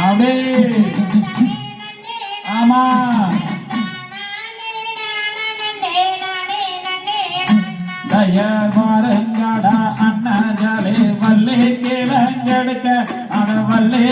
ஆமே ஆமா தயார் மாறங்கடா அண்ணா ஜாலே வல்லே கேளங்கடுக்க அட வல்லே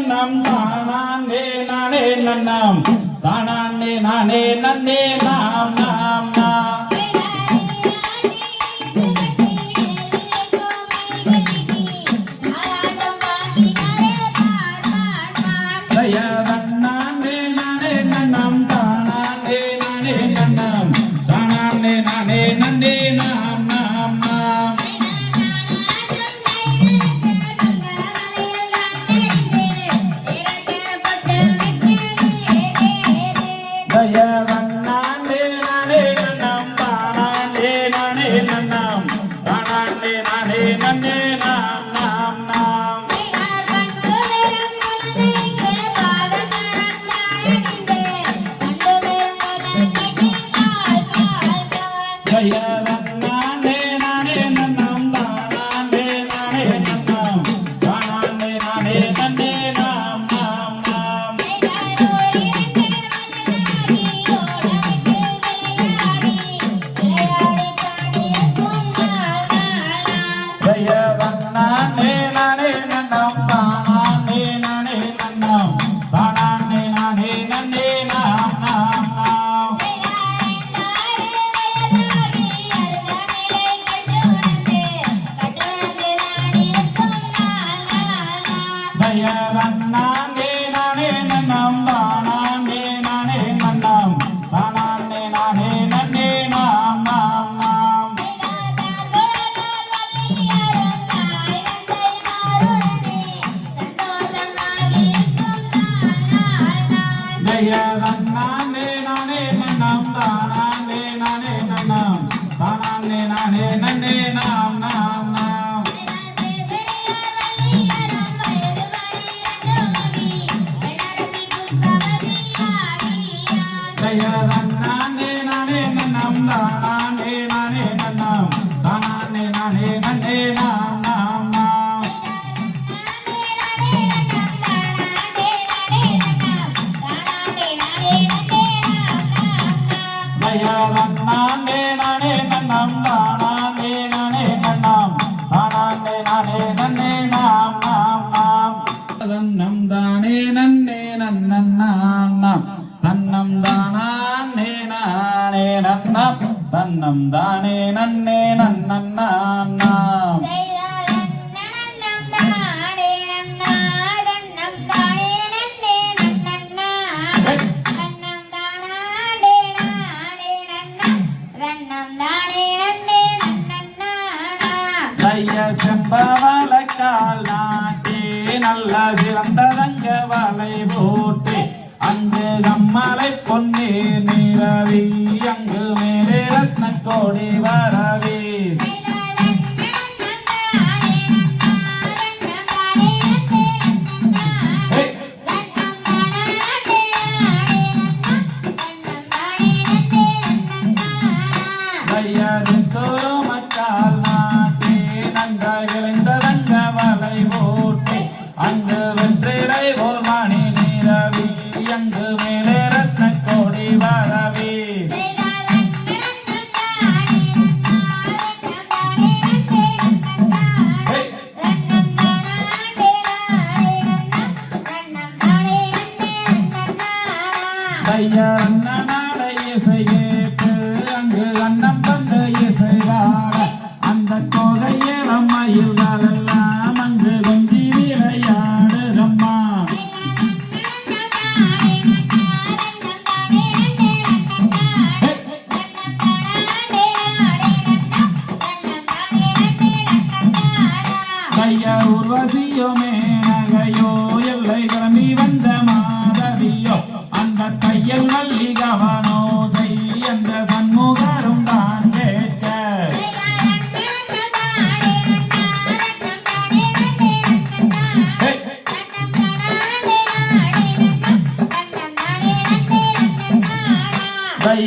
நன்னாம் தானானே நானே நன்னாம் தானானே நானே நன்னே நாம் நாம் நானே நானே நன்னாம். நானே நானே நன்னாம். நானே நானே நன்னே நாம் நாம் நாம். தன்னம் தானே நன்னே நன்னன் நாம் நாம். தன்னம் தானே நானே நன்னாம். தன்னம் தானே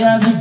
Yeah.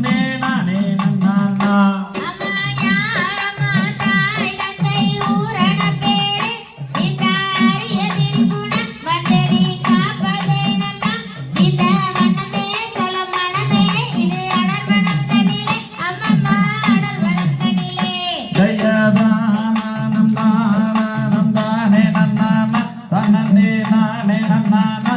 na ma, ma, ma.